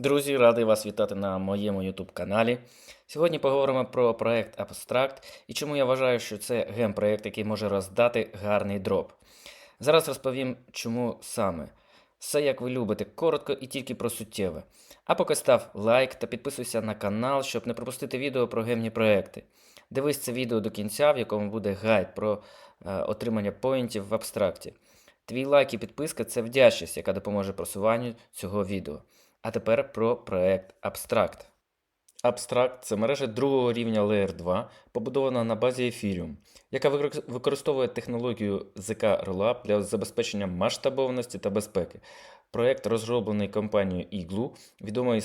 Друзі, радий вас вітати на моєму YouTube каналі. Сьогодні поговоримо про проект Abstract і чому я вважаю, що це гем-проект, який може роздати гарний дроп. Зараз розповім, чому саме. Все як ви любите, коротко і тільки про суттєве. А поки став лайк та підписуйся на канал, щоб не пропустити відео про гемні проекти. Дивись це відео до кінця, в якому буде гайд про е, отримання поінтів в абстракті. Твій лайк і підписка це вдячність, яка допоможе просуванню цього відео. А тепер про проект Abstract. Abstract – це мережа другого рівня Layer 2, побудована на базі Ethereum, яка використовує технологію ZK Rollup для забезпечення масштабованості та безпеки. Проект розроблений компанією Igloo, відомою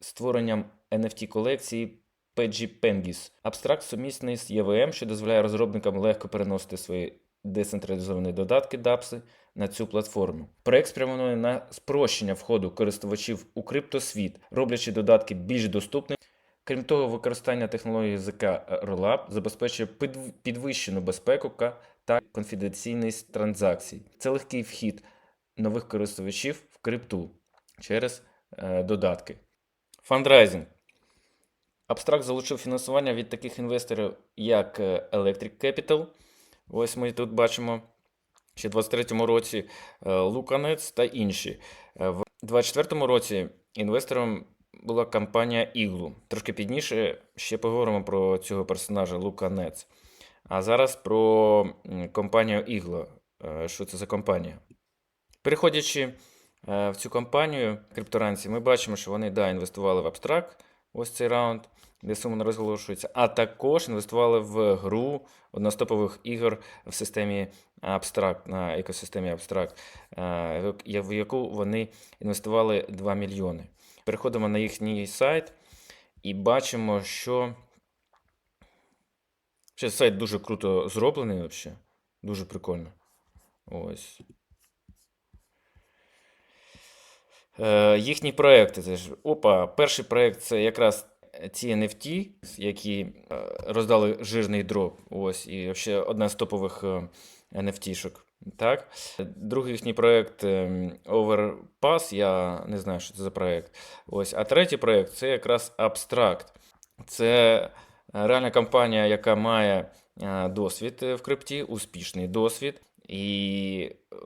створенням NFT-колекції PG Pengis. Abstract сумісний з EVM, що дозволяє розробникам легко переносити свої децентралізовані додатки DApps на цю платформу. Проект спрямований на спрощення входу користувачів у криптосвіт, роблячи додатки більш доступними. Крім того, використання технології ZK Rollup забезпечує підвищену безпеку та конфіденційність транзакцій. Це легкий вхід нових користувачів в крипту через е, додатки. Фандрайзинг. Абстракт залучив фінансування від таких інвесторів, як е, Electric Capital. Ось ми тут бачимо ще в 2023 році е, Луканець та інші. Е, В 2024 році інвестором була компанія Igloo. Трошки пізніше ще поговоримо про цього персонажа Луканець. А зараз про компанію Igloo. Е, Що це за компанія? Переходячи в цю компанію крипторанці, ми бачимо, що вони да, інвестували в абстракт, ось цей раунд, де сума не розголошується, а також інвестували в гру одностопових ігор в системі Abstract, на екосистемі Abstract, е, в яку вони інвестували 2 мільйони. Переходимо на їхній сайт і бачимо, що ще сайт дуже круто зроблений взагалі. Дуже прикольно. Ось. Е, їхні проекти. Це опа, перший проект це якраз ці NFT, які е, роздали жирний дроп. Ось, і ще одна з топових е, NFT-шок. Так? Другий їхній проект е, Overpass, я не знаю, що це за проект. Ось. А третій проект це якраз Abstract. Це е, реальна компанія, яка має е, досвід е, в крипті, успішний досвід. І е,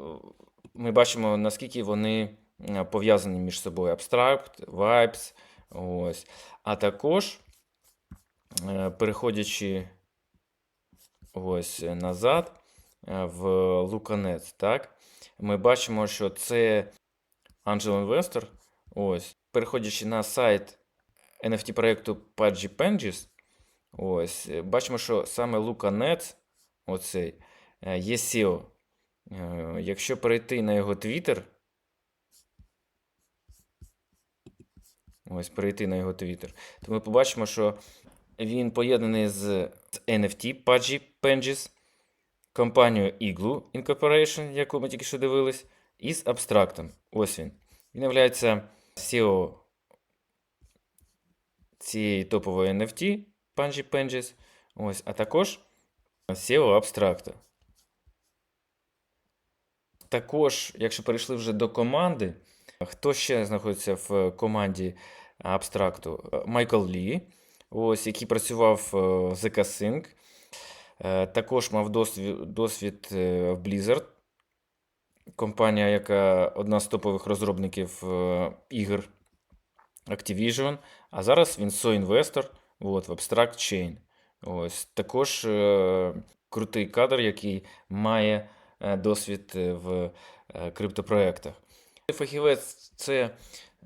ми бачимо, наскільки вони е, пов'язані між собою Abstract, Vibes. Ось. А також, е, переходячи ось назад е, в Луканець, так, ми бачимо, що це Angel Investor. Ось. Переходячи на сайт NFT проєкту Pudgy Penges, ось, е, бачимо, що саме Луканець, оцей, е, є SEO. Е, Якщо перейти на його Twitter, ось перейти на його Twitter, то ми побачимо, що він поєднаний з з NFT Pudgy Penges, компанією Igloo Incorporation, яку ми тільки що дивились, і з абстрактом. Ось він. Він є CEO цієї топової NFT Pudgy Penges, ось, а також SEO абстракта. Також, якщо перейшли вже до команди, хто ще знаходиться в команді абстракту? Е, Майкл Лі, ось, який працював е, в ZK Sync. Е, Також мав досвід, е, в Blizzard, компанія, яка одна з топових розробників е, ігор Activision. А зараз він соінвестор от, в Abstract Chain. Ось. Також е, крутий кадр, який має е, досвід е, в е, криптопроєктах. Фахівець це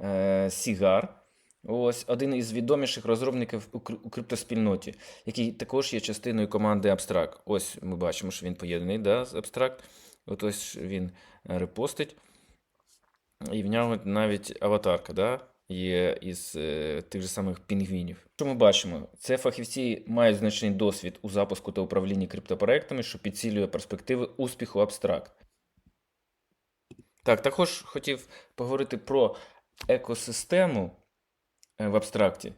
е, Сігар. Ось один із відоміших розробників у криптоспільноті, який також є частиною команди Abstract. Ось ми бачимо, що він поєднаний да, з Abstract. От ось він е, репостить. І в нього навіть аватарка да, є із е, тих же самих пінгвінів. Що ми бачимо? Це фахівці мають значний досвід у запуску та управлінні криптопроектами, що підсилює перспективи успіху Abstract. Так, також хотів поговорити про екосистему е, в абстракті.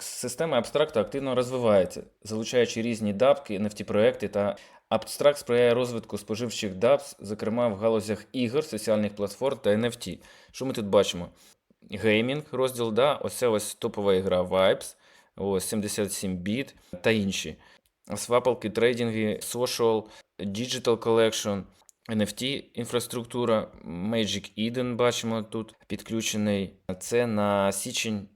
Система абстракту активно розвивається, залучаючи різні дапки, NFT-проекти та абстракт сприяє розвитку споживчих дапс, зокрема в галузях ігор, соціальних платформ та NFT. Що ми тут бачимо? геймінг розділ, да, оце ось топова ігра Vibes, ось 77 біт та інші. Свапалки, трейдинги, social, digital collection, NFT інфраструктура, Magic Eden бачимо тут підключений. Це на січень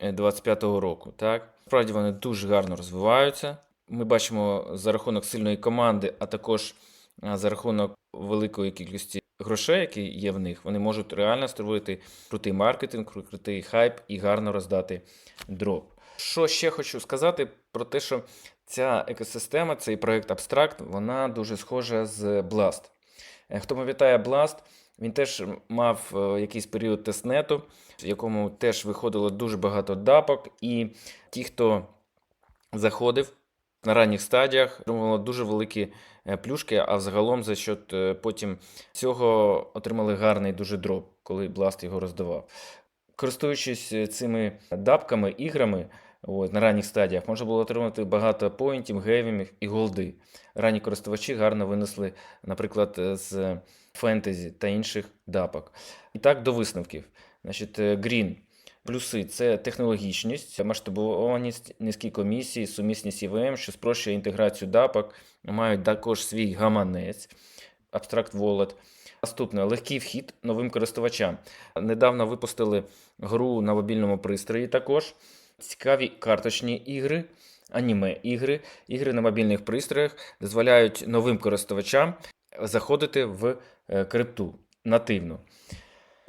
25-го року. Так? Справді вони дуже гарно розвиваються. Ми бачимо за рахунок сильної команди, а також за рахунок великої кількості грошей, які є в них, вони можуть реально створити крутий маркетинг, крутий хайп і гарно роздати дроп. Що ще хочу сказати про те, що ця екосистема, цей проект Abstract, вона дуже схожа з Blast. Е, Хто пам'ятає Blast, він теж мав е, якийсь період тестнету, в якому теж виходило дуже багато дапок, і ті, хто заходив на ранніх стадіях, отримували дуже великі е, плюшки, а взагалом за счет потім цього отримали гарний дуже дроп, коли Blast його роздавав. Користуючись цими дапками, іграми от, на ранніх стадіях, можна було отримати багато поінтів, гейвімів і голди. Ранні користувачі гарно винесли, наприклад, е, з фентезі та інших дапок. І так, до висновків. Значить, е, Green. Плюси це технологічність, масштабованість, низькі комісії, сумісність ІВМ, що спрощує інтеграцію дапок, мають також свій гаманець, Abstract Wallet. Наступне легкий вхід новим користувачам. Недавно випустили гру на мобільному пристрої також. Цікаві карточні ігри, аніме ігри, ігри на мобільних пристроях дозволяють новим користувачам заходити в е, крипту нативно.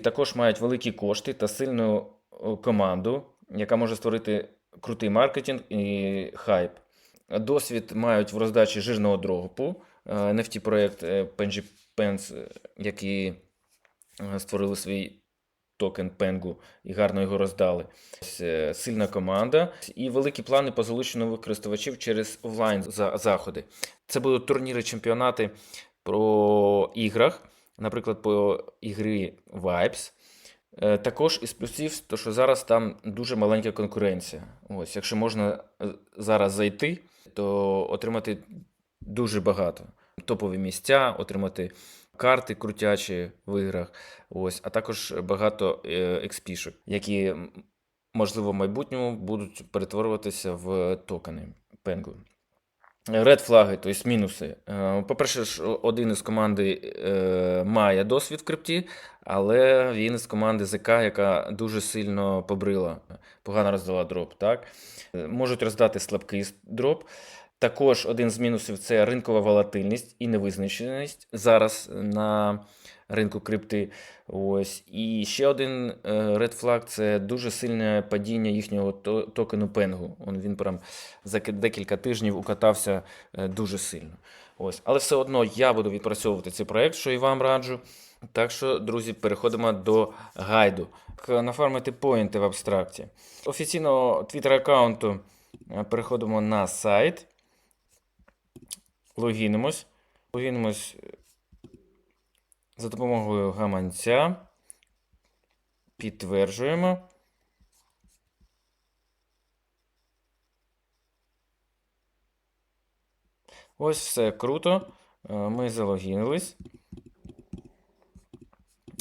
Також мають великі кошти та сильну е, команду, яка може створити крутий маркетинг і хайп. Досвід мають в роздачі жирного дропу. NFT проєкт Penji Pens, е, які е, створили свій токен Пенгу і гарно його роздали. Е, Сильна команда і великі плани по залученню користувачів через офлайн заходи. Це будуть турніри, чемпіонати про іграх, наприклад, по ігрі Vibes. Е, Також із плюсів, то що зараз там дуже маленька конкуренція. Ось, якщо можна е, зараз зайти, то отримати дуже багато. Топові місця, отримати карти крутячі в іграх, ось, а також багато е, експішок, які, можливо, в майбутньому будуть перетворюватися в токени Pengu. Ред флаги, тобто мінуси. Е, По-перше, один із команди е, має досвід в крипті, але він із команди ЗК, яка дуже сильно побрила, погано роздала дроп. Так? Можуть роздати слабкий дроп. Також один з мінусів це ринкова волатильність і невизначеність зараз на ринку крипти. Ось. І ще один Red Flag це дуже сильне падіння їхнього токену Пенгу. Він прям за декілька тижнів укатався е, дуже сильно. Ось. Але все одно я буду відпрацьовувати цей проект, що і вам раджу. Так що, друзі, переходимо до гайду. Нафармити поінти в абстракті. Офіційного твіттер аккаунту е, переходимо на сайт. Логінимось. Логінимось е, за допомогою гаманця. Підтверджуємо. Ось все круто. Е, Ми залогінились.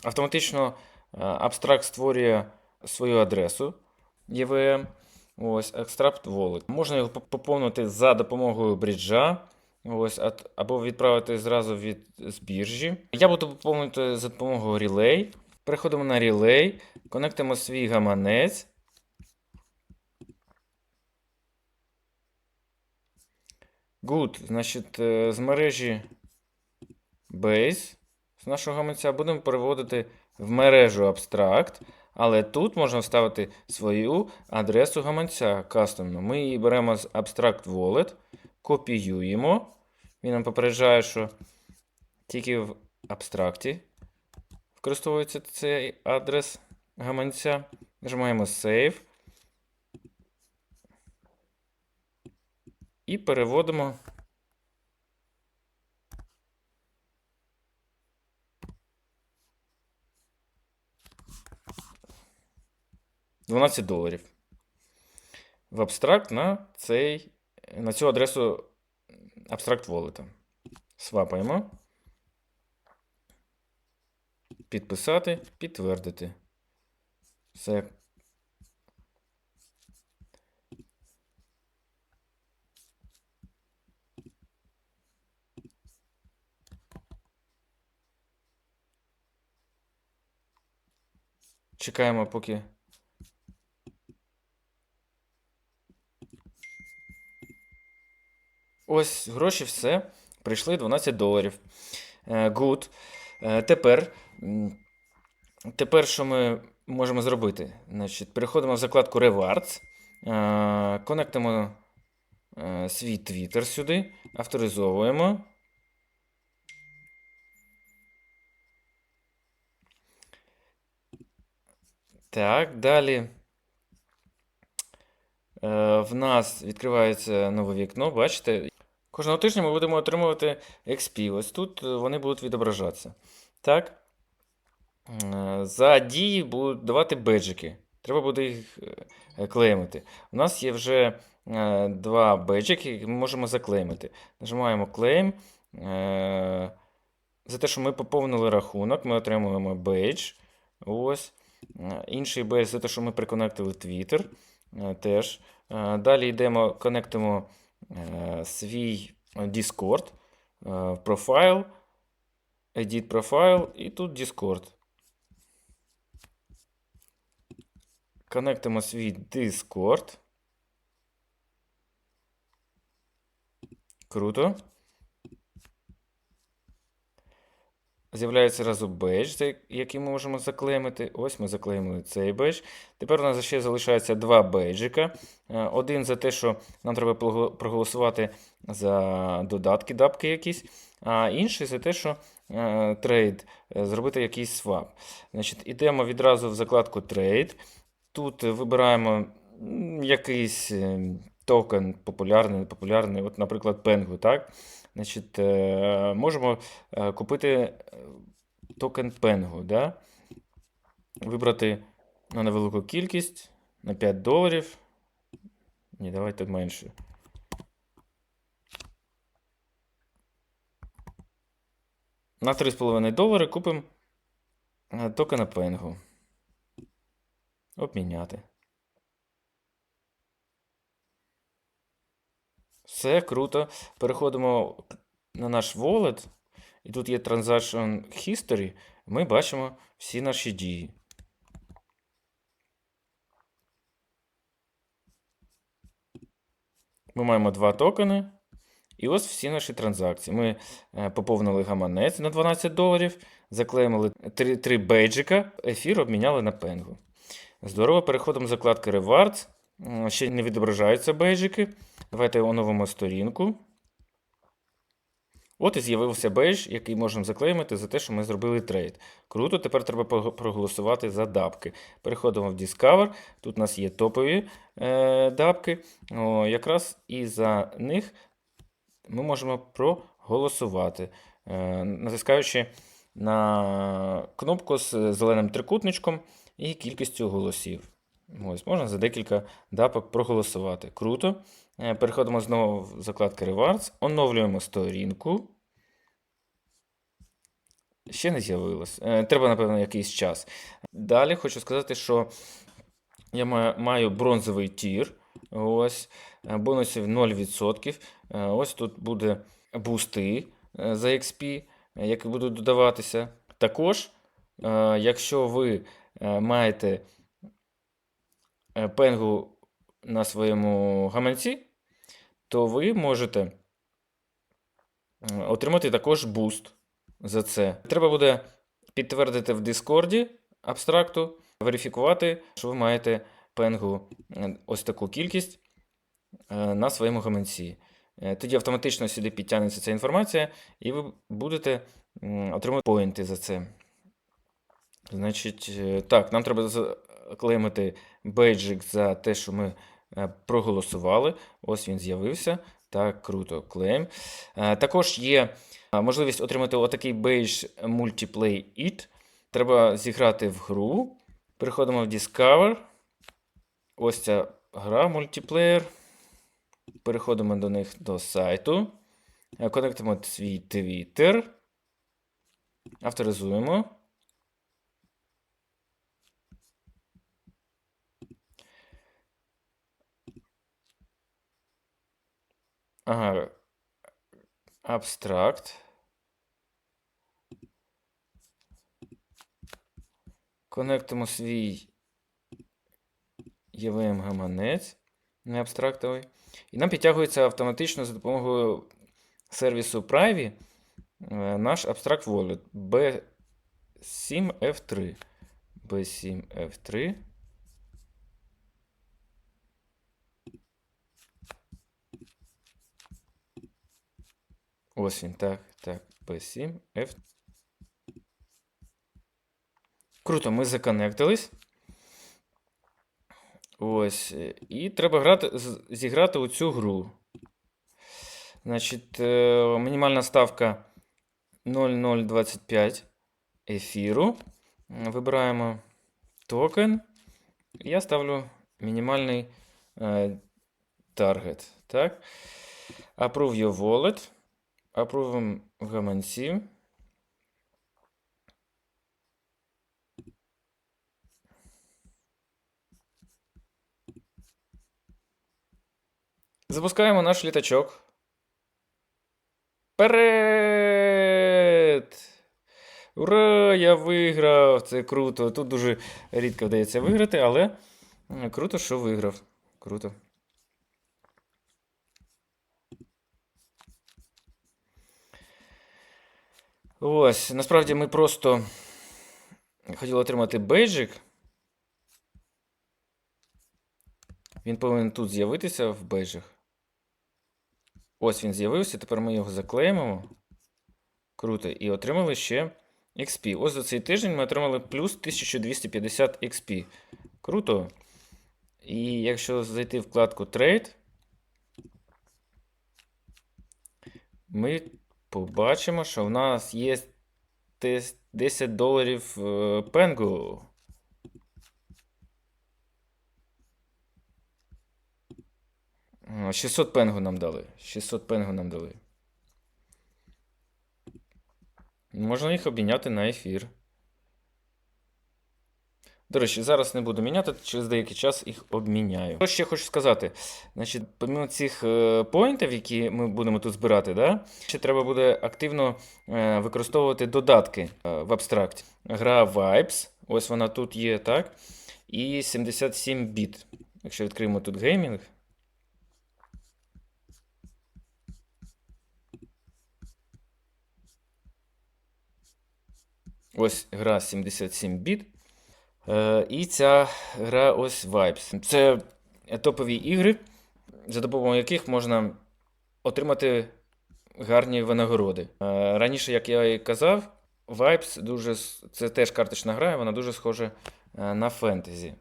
Автоматично е, абстракт створює свою адресу EVM. Ось Extract Wallet. Можна його поповнити за допомогою бріджа. Ось, або відправити зразу від з біржі. Я буду поповнити за допомогою Relay. Переходимо на Relay, конектимо свій гаманець. Good. Значить, е, з мережі Base з нашого гаманця будемо переводити в мережу Abstract. Але тут можна вставити свою адресу гаманця кастомну. Ми її беремо з Abstract Wallet, копіюємо. Він нам попереджає, що тільки в абстракті використовується цей адрес гаманця. Нажимаємо Save. І переводимо. $12 доларів. В абстракт на, цей, на цю адресу абстракт волета. Свапаємо. Підписати, підтвердити. Все. Чекаємо, поки. Ось гроші, все. Прийшли 12 доларів. Е, Good. Е, Тепер. Тепер що ми можемо зробити? Значить, переходимо в закладку Rewards. е, Конектимо свій Twitter сюди. Авторизовуємо. Так, далі. В нас відкривається нове вікно, бачите? Кожного тижня ми будемо отримувати XP. Ось тут е, вони будуть відображатися. Так. Е, За дії будуть давати беджики. Треба буде їх е, клеймити. У нас є вже два беджики, які ми можемо заклеймити. Нажимаємо клейм. За те, що ми поповнили рахунок, ми отримуємо бейдж. Ось. Інший бейдж за те, що ми приконектили Twitter. Теж. Далі йдемо, конектимо свій Discord, е, профайл, Edit Profile і тут Discord. Конектимо свій Discord. Круто. З'являється разу бейдж, який ми можемо заклеймити. Ось ми заклеймили цей бейдж. Тепер у нас ще залишається два бейджика. Е, Один за те, що нам треба проголосувати за додатки, дапки якісь, а інший за те, що е, трейд, е, зробити якийсь свап. Значить, ідемо відразу в закладку трейд. Тут вибираємо якийсь е, токен популярний, непопулярний, от, наприклад, Pengu, так? Значить, е, можемо е, купити е, токен Pengu, да? Вибрати на невелику кількість, на 5 доларів. Ні, давайте менше. На 3,5 долари купимо токена Pengu. Обміняти. Все круто. Переходимо на наш wallet. І тут є Transaction History. Ми бачимо всі наші дії. Ми маємо два токени. І ось всі наші транзакції. Ми е, поповнили гаманець на 12 доларів, заклеїмили три, три бейджика, ефір обміняли на пенгу. Здорово, переходимо в закладки Rewards. Ще не відображаються бейджики. Давайте оновимо сторінку. От і з'явився бейдж, який можемо заклеймити за те, що ми зробили трейд. Круто, тепер треба проголосувати за дапки. Переходимо в Discover. Тут у нас є топові е, дапки. О, якраз і за них ми можемо проголосувати, е, натискаючи на кнопку з зеленим трикутничком і кількістю голосів. Ось, можна за декілька дапок проголосувати. Круто. Е, Переходимо знову в закладки Rewards, оновлюємо сторінку. Ще не з'явилось. Е, Треба, напевно, якийсь час. Далі хочу сказати, що я маю бронзовий тір. Ось, е, бонусів 0%. Е, Ось тут буде бусти за XP, які будуть додаватися. Також, якщо ви маєте пенгу на своєму гаманці, то ви можете е, отримати також буст за це. Треба буде підтвердити в Дискорді абстракту, верифікувати, що ви маєте пенгу е, ось таку кількість е, на своєму гаманці. Е, Тоді автоматично сюди підтягнеться ця інформація, і ви будете отримувати поінти за це. Значить, е, так, нам треба заклеймити бейджик за те, що ми е, проголосували. Ось він з'явився. Так, круто, клейм. Е, Також є е, можливість отримати отакий бейдж Multiplay It. Треба зіграти в гру. Переходимо в Discover. Ось ця гра мультиплеєр. Переходимо до них до сайту. Конектимо свій Twitter. Авторизуємо. Ага. Абстракт. Конектимо свій EVM гаманець, не абстрактовий. І нам підтягується автоматично за допомогою сервісу Privy е, наш Abstract Wallet B7F3. B7F3. Ось він, так, так, B7F. Круто, ми законектились. Ось. е, І треба грати, зіграти у цю гру. Значить, е, мінімальна ставка 0,025 ефіру. Вибираємо токен. Я ставлю мінімальний е, таргет. Так. Approve your wallet. Approve в гаманці. Запускаємо наш літачок. Вперед! Ура! Я виграв! Це круто. Тут дуже рідко вдається виграти, але круто, що виграв. Круто. Ось, насправді ми просто хотіли отримати бейджик. Він повинен тут з'явитися в бейджах. Ось він з'явився, тепер ми його заклеїмо. Круто. І отримали ще XP. Ось за цей тиждень ми отримали плюс 1250 XP. Круто. І якщо зайти в вкладку Trade, ми побачимо, що в нас є 10 доларів е, пенгу. А, 600 пенгу нам дали. 600 пенгу нам дали. Можна їх обміняти на ефір. До речі, зараз не буду міняти, через деякий час їх обміняю. Що ще хочу сказати? Значить, помимо цих е, поінтів, які ми будемо тут збирати, да, ще треба буде активно е, використовувати додатки е, в абстракті. Гра Vibes, ось вона тут є, так? І 77 біт. Якщо відкриємо тут геймінг. Ось гра 77 біт. Е, і ця гра ось Vibes. Це топові ігри, за допомогою яких можна отримати гарні винагороди. Е, раніше, як я і казав, Vibes дуже, це теж карточна гра, і вона дуже схожа е, на фентезі.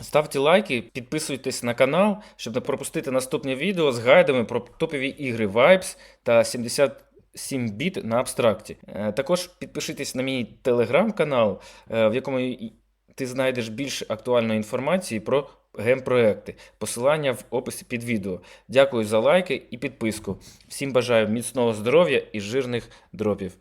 Ставте лайки, підписуйтесь на канал, щоб не пропустити наступні відео з гайдами про топові ігри Vibes та 77 біт на абстракті. Також підпишитесь на мій телеграм-канал, в якому ти знайдеш більше актуальної інформації про гейм-проекти. Посилання в описі під відео. Дякую за лайки і підписку. Всім бажаю міцного здоров'я і жирних дропів.